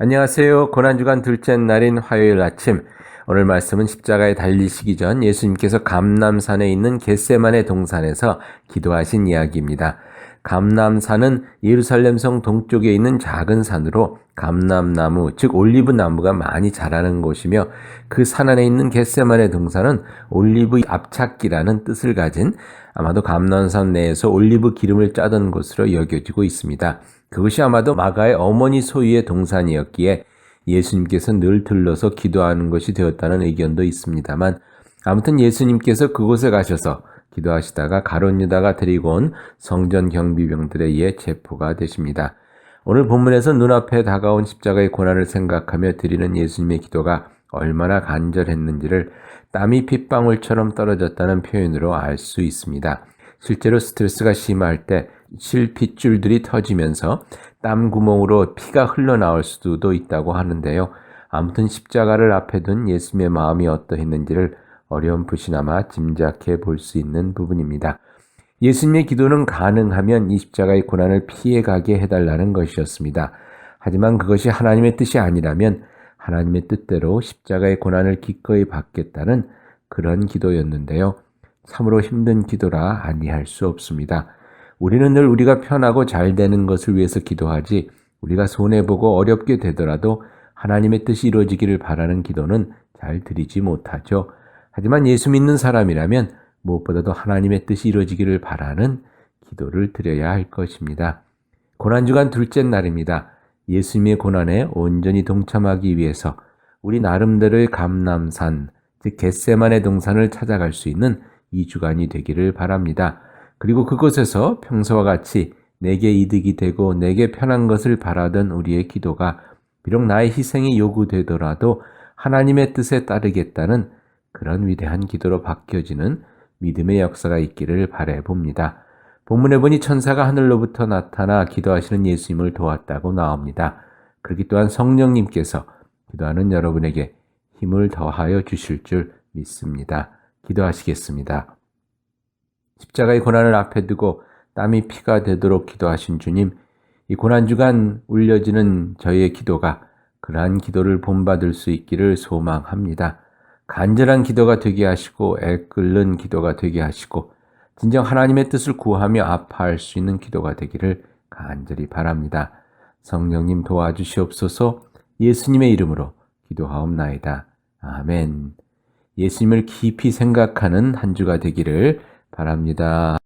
안녕하세요. 고난주간 둘째 날인 화요일 아침. 오늘 말씀은 십자가에 달리시기 전 예수님께서 감남산에 있는 겟세만의 동산에서 기도하신 이야기입니다. 감남산은 예루살렘 성 동쪽에 있는 작은 산으로 감남나무, 즉 올리브 나무가 많이 자라는 곳이며 그 산 안에 있는 겟세만의 동산은 올리브 앞찾기라는 뜻을 가진 아마도 감남산 내에서 올리브 기름을 짜던 곳으로 여겨지고 있습니다. 그것이 아마도 마가의 어머니 소유의 동산이었기에 예수님께서 늘 들러서 기도하는 것이 되었다는 의견도 있습니다만 아무튼 예수님께서 그곳에 가셔서 기도하시다가 가론 유다가 데리고 온 성전 경비병들에 의해 체포가 되십니다. 오늘 본문에서 눈앞에 다가온 십자가의 고난을 생각하며 드리는 예수님의 기도가 얼마나 간절했는지를 땀이 핏방울처럼 떨어졌다는 표현으로 알 수 있습니다. 실제로 스트레스가 심할 때 실핏줄들이 터지면서 땀 구멍으로 피가 흘러나올 수도 있다고 하는데요. 아무튼 십자가를 앞에 둔 예수님의 마음이 어떠했는지를 어렴풋이나마 짐작해 볼 수 있는 부분입니다. 예수님의 기도는 가능하면 이 십자가의 고난을 피해가게 해달라는 것이었습니다. 하지만 그것이 하나님의 뜻이 아니라면 하나님의 뜻대로 십자가의 고난을 기꺼이 받겠다는 그런 기도였는데요. 참으로 힘든 기도라 아니할 수 없습니다. 우리는 늘 우리가 편하고 잘 되는 것을 위해서 기도하지 우리가 손해보고 어렵게 되더라도 하나님의 뜻이 이루어지기를 바라는 기도는 잘 드리지 못하죠. 하지만 예수 믿는 사람이라면 무엇보다도 하나님의 뜻이 이루어지기를 바라는 기도를 드려야 할 것입니다. 고난주간 둘째 날입니다. 예수님의 고난에 온전히 동참하기 위해서 우리 나름대로의 감남산, 즉 겟세만의 동산을 찾아갈 수 있는 이 주간이 되기를 바랍니다. 그리고 그곳에서 평소와 같이 내게 이득이 되고 내게 편한 것을 바라던 우리의 기도가 비록 나의 희생이 요구되더라도 하나님의 뜻에 따르겠다는 그런 위대한 기도로 바뀌어지는 믿음의 역사가 있기를 바래 봅니다. 본문에 보니 천사가 하늘로부터 나타나 기도하시는 예수님을 도왔다고 나옵니다. 그렇기 또한 성령님께서 기도하는 여러분에게 힘을 더하여 주실 줄 믿습니다. 기도하시겠습니다. 십자가의 고난을 앞에 두고 땀이 피가 되도록 기도하신 주님, 이 고난주간 울려지는 저희의 기도가 그러한 기도를 본받을 수 있기를 소망합니다. 간절한 기도가 되게 하시고 애끓는 기도가 되게 하시고 진정 하나님의 뜻을 구하며 아파할 수 있는 기도가 되기를 간절히 바랍니다. 성령님 도와주시옵소서 예수님의 이름으로 기도하옵나이다. 아멘. 예수님을 깊이 생각하는 한 주가 되기를 바랍니다.